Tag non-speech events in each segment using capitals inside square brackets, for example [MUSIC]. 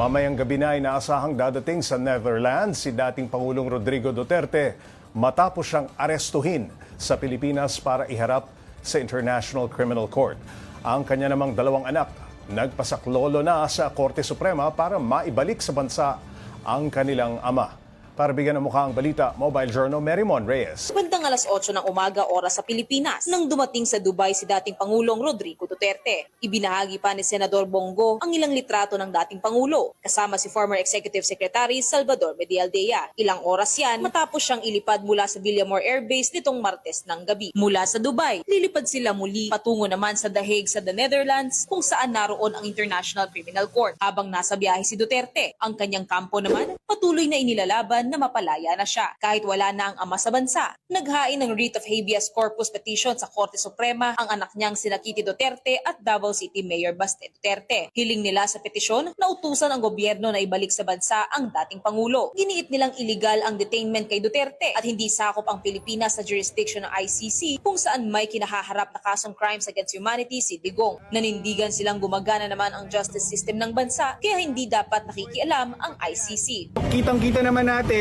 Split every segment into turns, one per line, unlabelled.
Mamayang gabi na inaasahang dadating sa Netherlands si dating Pangulong Rodrigo Duterte matapos siyang arestuhin sa Pilipinas para iharap sa International Criminal Court. Ang kanya namang dalawang anak nagpasaklolo na sa Korte Suprema para maibalik sa bansa ang kanilang ama. Para bigyan ng mukha ang balita, Mobile Journal Merimon Reyes.
Bandang alas 8 ng umaga oras sa Pilipinas nang dumating sa Dubai si dating Pangulong Rodrigo Duterte. Ibinahagi pa ni Senador Bongo ang ilang litrato ng dating Pangulo kasama si former Executive Secretary Salvador Medialdea. Ilang oras yan matapos siyang ilipad mula sa Villamor Air Base nitong Martes ng gabi. Mula sa Dubai, lilipad sila muli patungo naman sa The Hague sa the Netherlands kung saan naroon ang International Criminal Court. Habang nasa biyahe si Duterte, ang kanyang kampo naman patuloy na inilalaban na mapalaya na siya kahit wala na ang ama sa bansa. Naghain ng writ of habeas corpus petition sa Korte Suprema ang anak niyang sina Kitty Duterte at Davao City Mayor Baste Duterte. Hiling nila sa petisyon na utusan ang gobyerno na ibalik sa bansa ang dating Pangulo. Giniit nilang illegal ang detainment kay Duterte at hindi sakop ang Pilipinas sa jurisdiction ng ICC kung saan may kinahaharap na kasong crimes against humanity si Digong. Nanindigan silang gumagana naman ang justice system ng bansa kaya hindi dapat nakikialam ang ICC.
Kitang-kita naman natin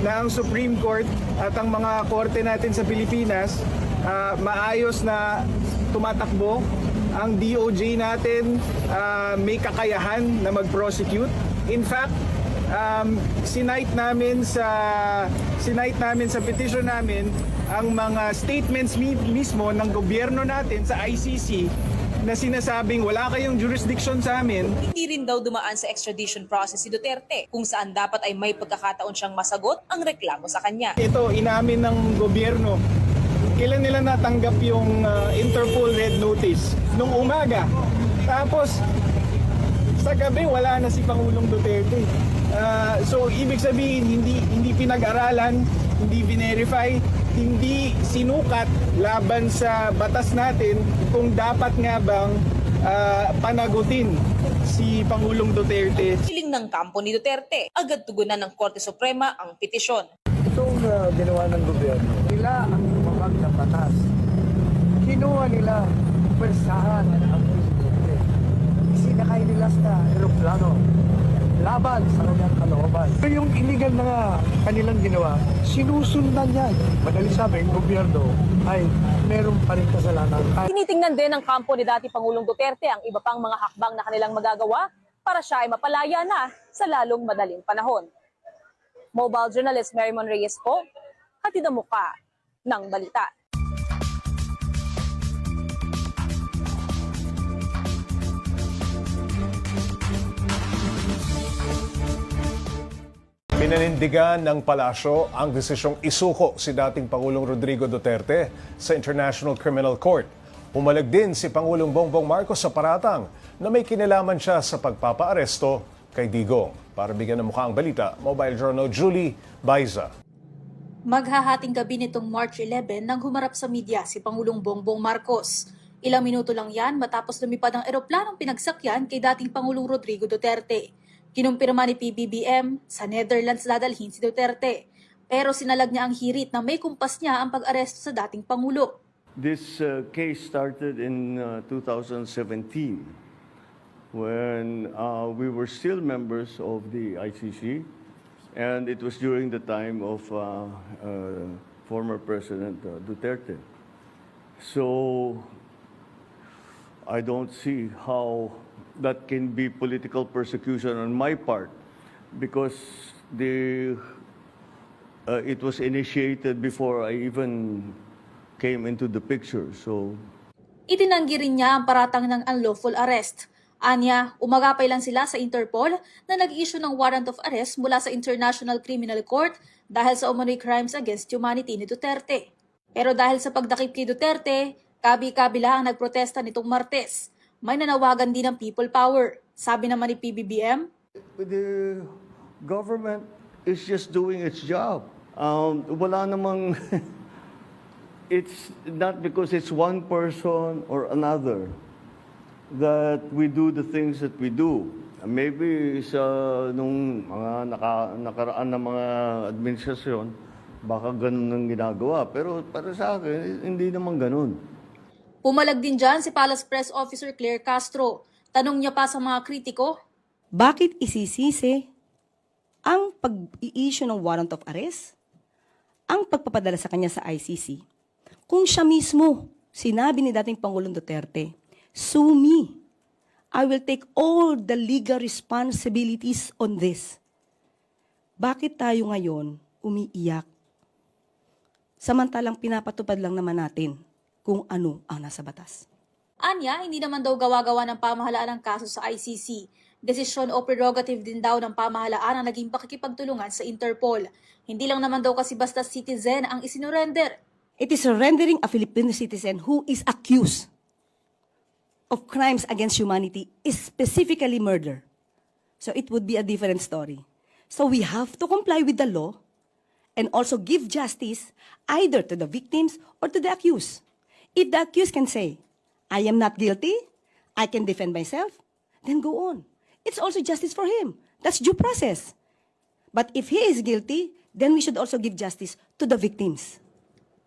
na ang Supreme Court at ang mga korte natin sa Pilipinas ah, maayos na tumatakbo. Ang DOJ natin ah, may kakayahan na mag-prosecute. In fact, um, sinight namin sa sinight namin sa petition namin ang mga statements mi- mismo ng gobyerno natin sa ICC na sinasabing wala kayong jurisdiction sa amin
Hindi rin daw dumaan sa extradition process si Duterte kung saan dapat ay may pagkakataon siyang masagot ang reklamo sa kanya.
ito inamin ng gobyerno. Kailan nila natanggap yung uh, Interpol Red Notice? Nung umaga. Tapos, sa gabi wala na si Pangulong Duterte. Uh, so, ibig sabihin, hindi, hindi pinag-aralan, hindi verify hindi sinukat laban sa batas natin kung dapat nga bang uh, panagutin si Pangulong Duterte
Hiling ng kampo ni Duterte, agad tugunan ng Korte Suprema ang petisyon.
Itong uh, ginawa ng gobyerno, nila ang lumabag na batas. Kinuha nila persahan ang presidente. Isinakay nila sa aeroplano laban sa kanyang kalooban. Pero yung illegal na kanilang ginawa, sinusundan yan. Madali sabi, yung gobyerno ay meron pa rin kasalanan.
Tinitingnan din ng kampo ni dati Pangulong Duterte ang iba pang mga hakbang na kanilang magagawa para siya ay mapalaya na sa lalong madaling panahon. Mobile journalist Merrimon Reyes po, hatid ang muka ng balita.
Pinanindigan ng palasyo ang desisyong isuko si dating Pangulong Rodrigo Duterte sa International Criminal Court. Pumalag din si Pangulong Bongbong Marcos sa paratang na may kinalaman siya sa pagpapaaresto kay Digong. Para bigyan ng mukha ang balita, Mobile Journal Julie Baiza.
Maghahating gabi nitong March 11 nang humarap sa media si Pangulong Bongbong Marcos. Ilang minuto lang yan matapos lumipad ang eroplanong pinagsakyan kay dating Pangulong Rodrigo Duterte. Kinumpirma ni PBBM, sa Netherlands dadalhin si Duterte. Pero sinalag niya ang hirit na may kumpas niya ang pag-aresto sa dating Pangulo.
This uh, case started in uh, 2017 when uh, we were still members of the ICC, and it was during the time of uh, uh, former President uh, Duterte. So I don't see how that can be political persecution on my part because the uh, it was initiated before I even came into the picture. So
Itinanggi rin niya ang paratang ng unlawful arrest. Anya, umagapay lang sila sa Interpol na nag-issue ng warrant of arrest mula sa International Criminal Court dahil sa umano'y crimes against humanity ni Duterte. Pero dahil sa pagdakip kay Duterte, kabi-kabila ang nagprotesta nitong Martes. May nanawagan din ng people power. Sabi naman ni PBBM,
the government is just doing its job. Um, wala namang, [LAUGHS] it's not because it's one person or another that we do the things that we do. Maybe sa nung mga naka, nakaraan na mga administrasyon, baka ganun ang ginagawa. Pero para sa akin, hindi naman ganun.
Pumalag din dyan si Palace Press Officer Claire Castro. Tanong niya pa sa mga kritiko,
Bakit isisisi ang pag-i-issue ng warrant of arrest, ang pagpapadala sa kanya sa ICC, kung siya mismo, sinabi ni dating Pangulong Duterte, sue me. I will take all the legal responsibilities on this. Bakit tayo ngayon umiiyak? Samantalang pinapatupad lang naman natin kung ano ang nasa batas.
Anya, hindi naman daw gawa-gawa ng pamahalaan ng kaso sa ICC. Desisyon o prerogative din daw ng pamahalaan ang naging pakikipagtulungan sa Interpol. Hindi lang naman daw kasi basta citizen ang isinurrender.
It is surrendering a Filipino citizen who is accused of crimes against humanity, specifically murder. So it would be a different story. So we have to comply with the law and also give justice either to the victims or to the accused. If the accused can say, I am not guilty, I can defend myself, then go on. It's also justice for him. That's due process. But if he is guilty, then we should also give justice to the victims.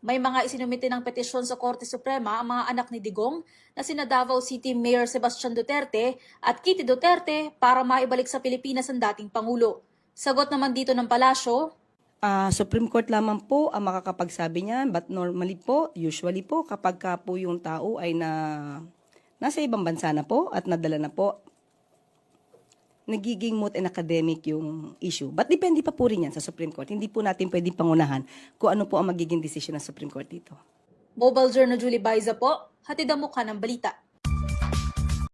May mga isinumite ng petisyon sa Korte Suprema ang mga anak ni Digong na sina Davao City Mayor Sebastian Duterte at Kitty Duterte para maibalik sa Pilipinas ang dating Pangulo. Sagot naman dito ng palasyo,
Ah, Supreme Court lamang po ang makakapagsabi niyan, but normally po, usually po, kapag ka po yung tao ay na nasa ibang bansa na po at nadala na po, nagiging moot and academic yung issue. But depende pa po rin yan sa Supreme Court. Hindi po natin pwedeng pangunahan kung ano po ang magiging decision ng Supreme Court dito.
Mobile Journal Julie Baiza po, hatid ang mukha ng balita.